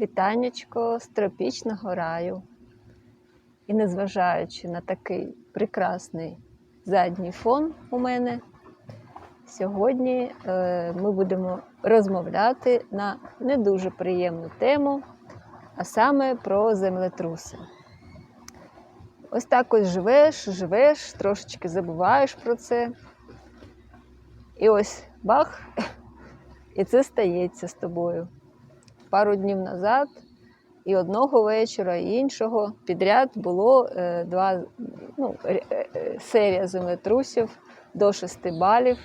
Вітаннячко з тропічного раю. І незважаючи на такий прекрасний задній фон у мене, сьогодні е, ми будемо розмовляти на не дуже приємну тему, а саме про землетруси. Ось так ось живеш, живеш, трошечки забуваєш про це. І ось бах, і це стається з тобою. Пару днів назад і одного вечора, і іншого підряд було е, два, ну, е, е, серія землетрусів до 6 балів,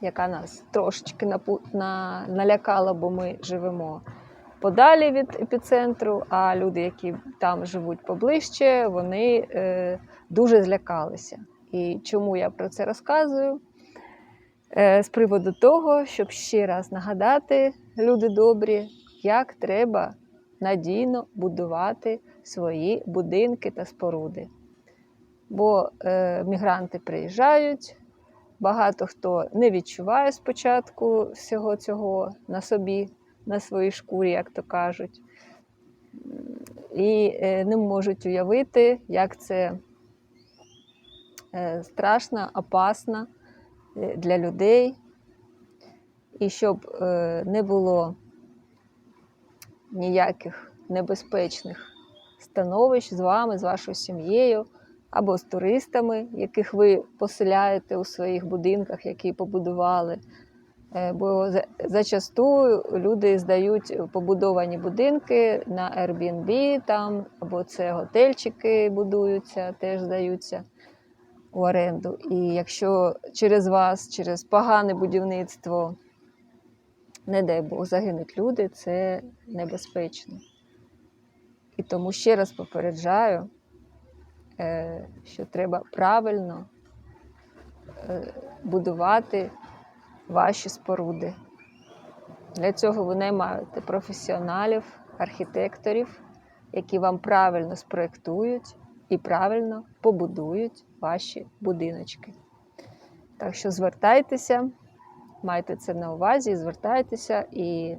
яка нас трошечки напу- на, налякала, бо ми живемо подалі від епіцентру, а люди, які там живуть поближче, вони е, дуже злякалися. І чому я про це розказую? Е, з приводу того, щоб ще раз нагадати, люди добрі, як треба надійно будувати свої будинки та споруди. Бо е, мігранти приїжджають, багато хто не відчуває спочатку всього цього на собі, на своїй шкурі, як то кажуть, і е, не можуть уявити, як це е, страшно, опасно для людей, і щоб е, не було ніяких небезпечних становищ з вами, з вашою сім'єю або з туристами, яких ви поселяєте у своїх будинках, які побудували. Е, Бо за- зачасту люди здають побудовані будинки на Airbnb, там, або це готельчики будуються, теж здаються у оренду. І якщо через вас, через погане будівництво, не дай Бог, загинуть люди, це небезпечно. І тому ще раз попереджаю, е, що треба правильно е, будувати ваші споруди. Для цього ви наймаєте професіоналів, архітекторів, які вам правильно спроєктують і правильно побудують ваші будиночки. Так що звертайтеся, майте це на увазі, звертайтеся, і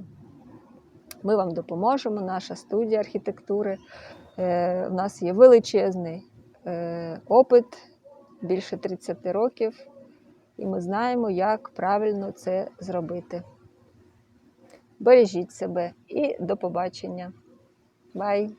ми вам допоможемо. Наша студія архітектури. Е, У нас є величезний е, опит, більше 30 років, і ми знаємо, як правильно це зробити. Бережіть себе і до побачення. Бай!